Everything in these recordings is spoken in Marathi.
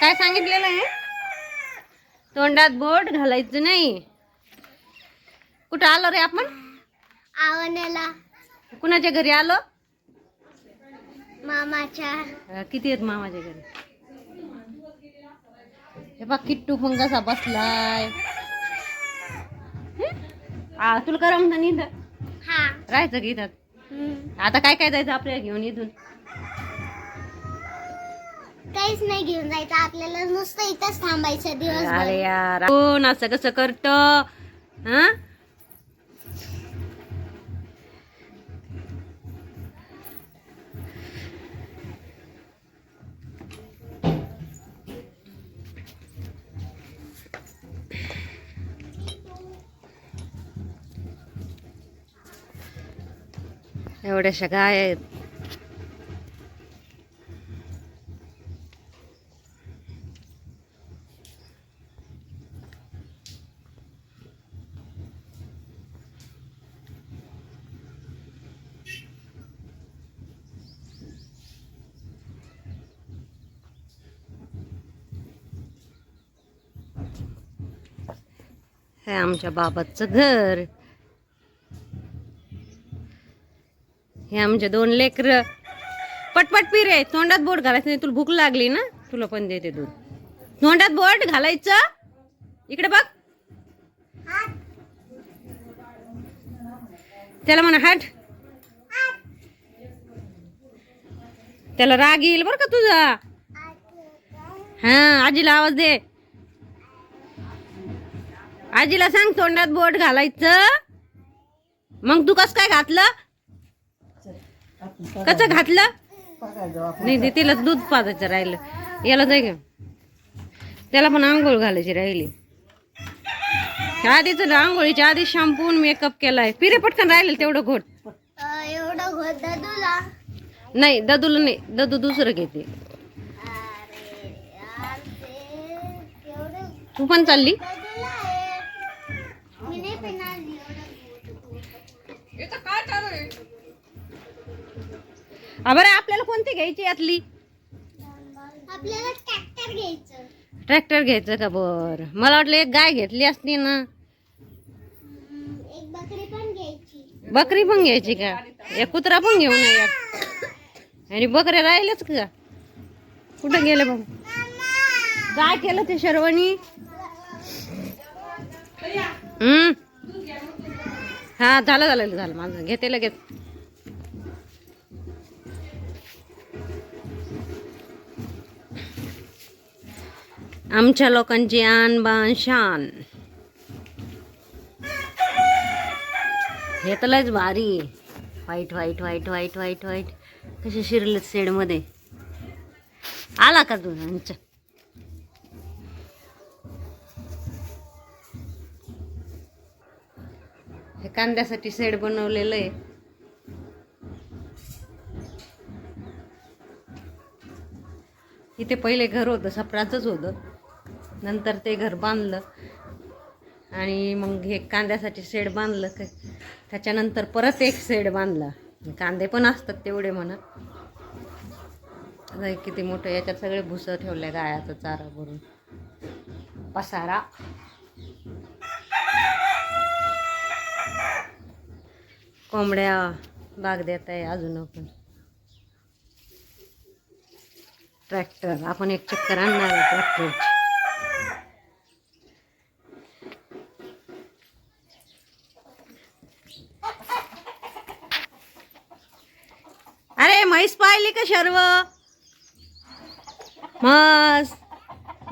काय सांगितलेलं आहे? तोंडात बोट घालायचं नाही. कुठं आलो रे आपण? आवण्याला कुणाच्या घरी आलो? मामाच्या. अं, किती आहेत मामाच्या घरी? हे बघ किट्टू पण कसा बसलाय. हं? आ तुला करमत नाही इथं? हा. राहायचं की इथं? हम्म. आता काय काय जायचं आपल्याला घेऊन इथून? काहीच नाही घेऊन जायचं. आपल्याला नुसतं इथंच थांबायचं दिवस अरे यार कोण असं कसं करत? हा? एवढ्याशा गाय आहेत. आहे आमच्या बाबाचं घर. हे आमचे दोन लेकर. पटपट पिरे तोंडात बोट घालायचं नाही तुला भूक लागली ना? तुला पण देते दूध. तोंडात बोट घालायचं? इकडे बघ. त्याला म्हणा हट. त्याला राग येईल बरं का तुझा? हा आजीला आवाज दे. आजीला सांग तोंडात बोट घालायचं. मग तू कस काय घातलं? कसं घातलं? नाही ते तिला दूध पाजायचं राहिलं. याला जाय का? त्याला पण आंघोळ घालायची राहिली. आधीच आंघोळीच्या आधी शॅम्पून मेकअप केलाय. पिरे पटकन राहिले तेवढं घोट. एवढं नाही ददूला नाही. ददू दुसरं घेते. तू पण चालली? आ बरं आपल्याला कोणती घ्यायची यातली आपल्याला ट्रॅक्टर घ्यायचं. ट्रॅक्टर घ्यायचं का बर? मला वाटलं एक गाय घेतली असती ना. हम्म, एक बकरी पण घ्यायची. बकरी पण घ्यायची का? एक कुत्रा पण घेऊन या. आणि बकऱ्या राहिल्याच का? कुठं गेले बघ. काय केलं ते शर्वणी हम्म. हा झालं झालं झालं माझं. घेते लगेच. आमच्या लोकांची आन बान शान. हे तर लयच भारी. White white white white white white कसे शिरलेत शेडमध्ये आला का तू? आमच्या हे कांद्यासाठी शेड बनवलेलं आहे. इथे पहिले घर होतं सपराचंच होतं. नंतर ते घर बांधलं. आणि मग हे कांद्यासाठी शेड बांधलं. का त्याच्यानंतर परत एक शेड बांधला. कांदे पण असतात तेवढे म्हणा. किती मोठं याच्यात सगळे भुसं ठेवले गायाचं चारा भरून. पसारा. कोंबड्या बाग देत आहे अजून पण ट्रॅक्टर आपण एक चक्कर आणणार आहे ट्रॅक्टरची. अरे म्हैस पाहिली का सर्व मस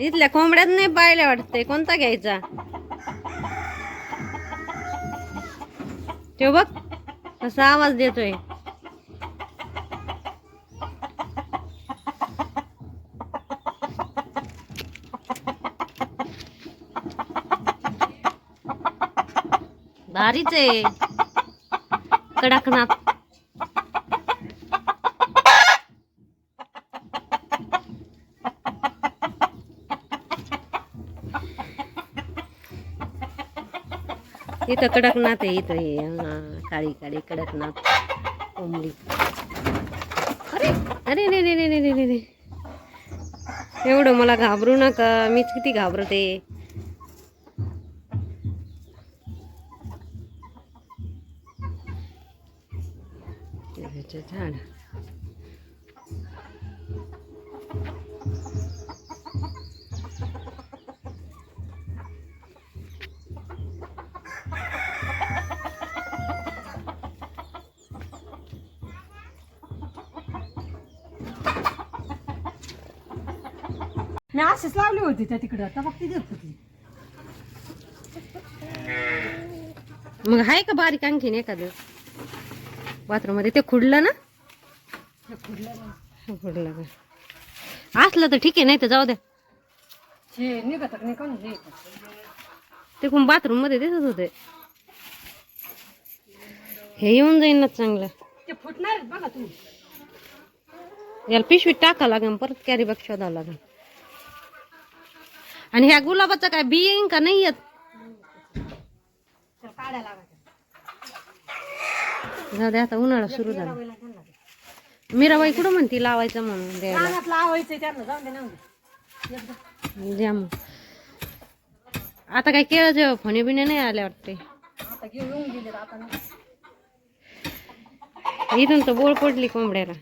इथल्या कोंबड्यात नाही पाहिल्या वाटते कोणता घ्यायचा? ठेव बघ. कसा आवाज देतोय. भारीच आहे. कडकनाथ. इथं कडकनाथ आहे इथं हे हा काळी काळी कडकनाथ कोंबडी. अरे अरे रे रे रे रे रे रे एवढं मला घाबरू नका मीच किती घाबरते. झाड. अशीच लावली होती त्या तिकडं. आता फक्त देत होती मग आहे का बारीक आणखीन एखादं? बाथरूममध्ये ते खुडलं ना. खुडलं का? असलं तर ठीक आहे नाही तर जाऊ द्या. हे निघत नाही कोण हे ते कोण बाथरूममध्ये दिसत होते. हे येऊन जाईन ना चांगलं. ते फुटणार आहेत बघा तुम्ही. याला पिशवीत टाका लागेल परत कॅरी बॅग शोधावं लागेल. आणि ह्या गुलाबाचं काय बी येईन का? नाही येत. जाऊ दे आता उन्हाळा सुरू झाला. मीराबाई कुठं म्हणती लावायचं म्हणून द्यायला? लावायचं. द्या मग. आता काय केळं फणे बिणे नाही आले वाटते. इथून तर बोळ पडली कोंबड्याला.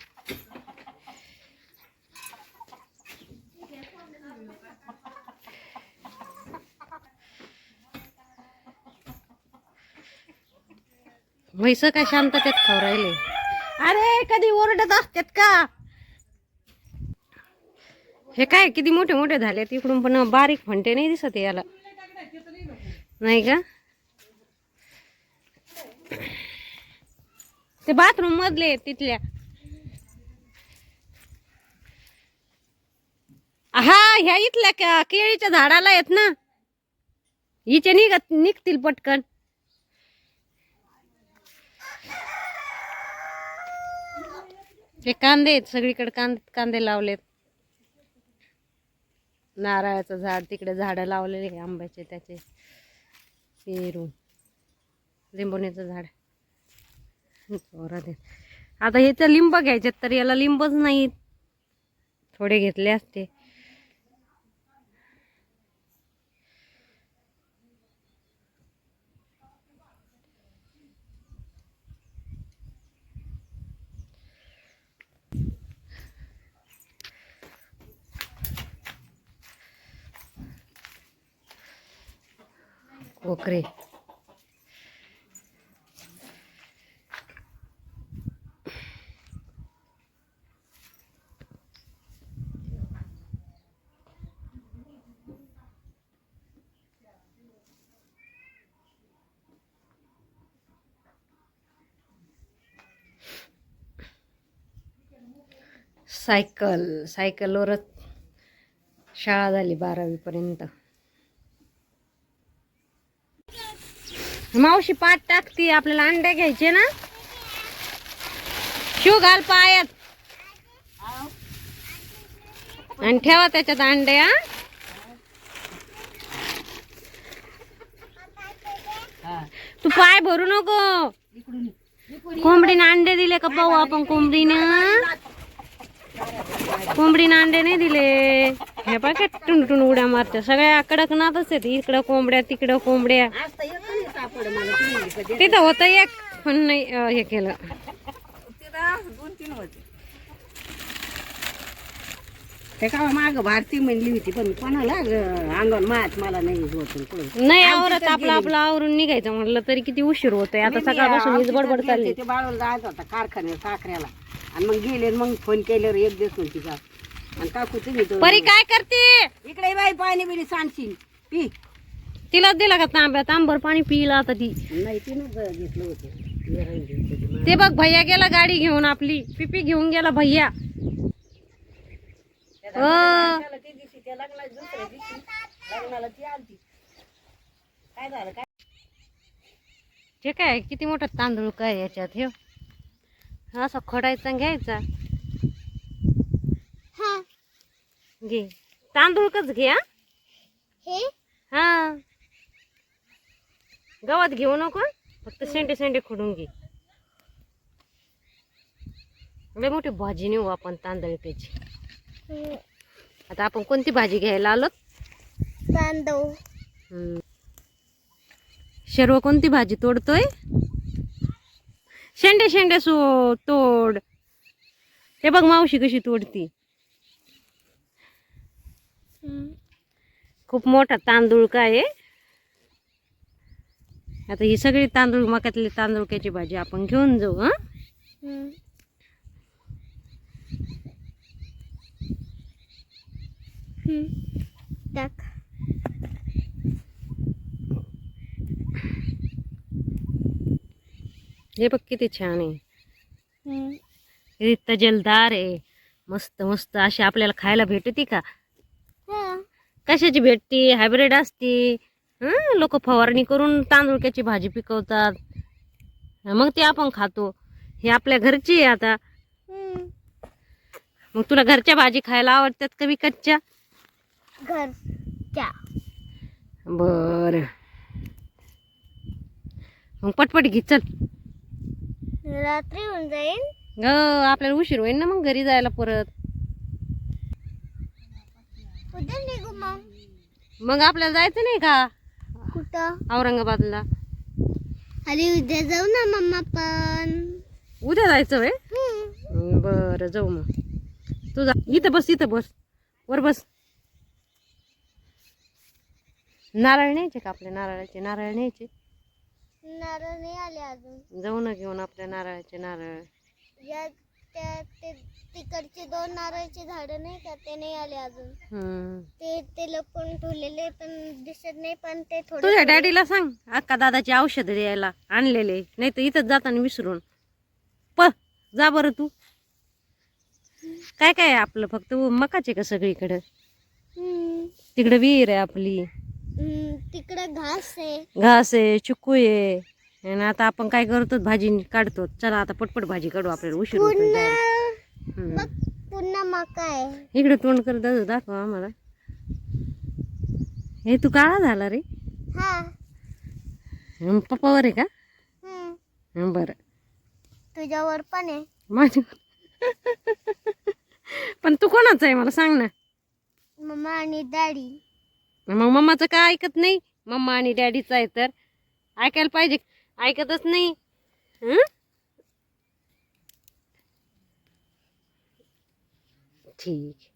म्हैस काय शांततेत खाऊ राहिले? अरे कधी ओरडत असतात का? हे काय किती मोठे मोठे झाले तिकडून पण बारीक फंटे नाही दिसत याला. नाही का? ते बाथरूम मधले तिथल्या. हा ह्या इथल्या का केळीच्या झाडाला आहेत ना. हिचे निघत निघतील पटकन. हे कांदे आहेत सगळीकडे कांदे कांदे लावलेत. नारळाचं झाड तिकडे झाडं लावलेले आंब्याचे त्याचे. पेरू लिंबोणीचं झाड. आता हे तर लिंब घ्यायचे तर याला लिंबच नाहीत. थोडे घेतले असते. कोकरे. सायकल सायकलवरच शाळा झाली बारावीपर्यंत. मावशी पाठ टाकती आपल्याला अंडे घ्यायचे ना? शिव घाल पायात. आणि ठेवा त्याच्यात अंडे हा. तू पाय भरू नको. कोंबडीने अंडे दिले का पाहू आपण कोंबडीनं? कोंबडीनं अंडे नाही दिले. हे पाय टुन टुन उड्या मारते सगळ्या कडकनाथच आहेत. इकडं कोंबड्या तिकडं कोंबड्या. तिथं होतं एक पण नाही हे केलं. ते का माग भारती म्हणली होती पण कोणाला अंगण मात मला नाही होत नाही आवरत आपलं आपलं आवरून निघायचं म्हटलं तरी किती उशीर होतोय. आता सकाळपासून हीच बडबड चालली. ते बाळूला जायचं होता कारखान्यात साखऱ्याला. आणि मग गेले मग फोन केल्यावर एक दिवस म्हणती का आणि काकू तुम्ही तो परी काय करते? इकडे बाई पाणी बिणी सांगशील पी. तिला दिला का तांब्या तांबर पाणी पिला आता ती. नाही तिनं घेतलं होतं. विराई घेतली होती. ते बघ भैया गेला गाडी घेऊन आपली. पिपी घेऊन गेला भैया. अ, ते दिवशी त्या लग्नाला दुसऱ्या दिवशी. लग्नाला ती आलती. काय झालं काय? हे काय किती मोठा तांदूळ काय याच्यात हे? असा खोडायचा आणि घ्यायचा. हा. घे. तांदूळ कच घे हे? हा. गवत घेऊ नको फक्त सेंटे सेंटे खोडून घे. लय मोठी भाजी नेऊ आपण तांदळक्याची आता आपण कोणती भाजी घ्यायला आलो? तांदूळ. शर्व कोणती भाजी तोडतोय? शेंडे शेंडे सो तोड. हे बघ मावशी कशी तोडती. खूप मोठा तांदूळ काय आहे? आता ही सगळी तांदूळ मक्यातली तांदूळक्याची भाजी आपण घेऊन जाऊ हा. टाक. हे बघ किती छान आहे. हे तजेलदार आहे. मस्त मस्त अशी आपल्याला खायला भेटती का? हा. कशाची भेटती? हायब्रिड असती? हं लोक फवारणी करून तांदूळक्याची भाजी पिकवतात. मग ते आपण खातो. हे आपल्या घरची आहे आता. मग तुला घरच्या भाजी खायला आवडतात का विकतच्या? घरच्या. बर. मग पटपट घे चल. रात्री होऊन जाईल ग आपल्याला उशीर होईल ना मग घरी जायला परत. उद्या निघू मग. मग आपल्याला जायचं नाही का? औरंगाबादला. अरे उद्या जाऊ ना मम्मा पण. उद्या जायचं हम्म. बरं जाऊ मग. तू जा. इथं बस इथं बस. वर बस. नारळ न्यायचे का आपल्या नारळाचे? नारळ न्यायचे? नारळ नाही आले अजून. जाऊ ना घेऊन आपल्या नारळाचे नारळ. त्या ते तिकडचे दोन नारळाचे झाड नाही का ते नाही आले अजून. हम्म. ते ते लपून ठेवलेले पण दिसत नाही पण ते थोडे तुझ्या डॅडीला सांग अक्का दादाची औषध द्यायला आणलेले नाही तर इथंच जाताना विसरून. प जा बरं तू. काय काय आहे आपलं? फक्त मकाचे का सगळीकडं? हम्म. तिकडं विहीर आहे आपली. हम्म, तिकडं घास आहे. घास आहे चिकू आहे. आणि आता आपण काय करतो भाजी काढतो चला आता पटपट भाजी काढू आपल्याला. उशीर पुन्हा मका आहे. इकडे तोंड कर दादा दाखव आम्हाला. हे तू काळा झाला रे. पप्पावर आहे का. हं, बरं. तुझ्यावर पण आहे. माझी पण तू कोणाचा आहे? मला सांग ना. मम्मा आणि डॅडी. मग मम्माचं काय ऐकत नाही? मम्मा आणि डॅडीचं आहे तर. ऐकायला पाहिजे. ऐकतच नाही हं? ठीक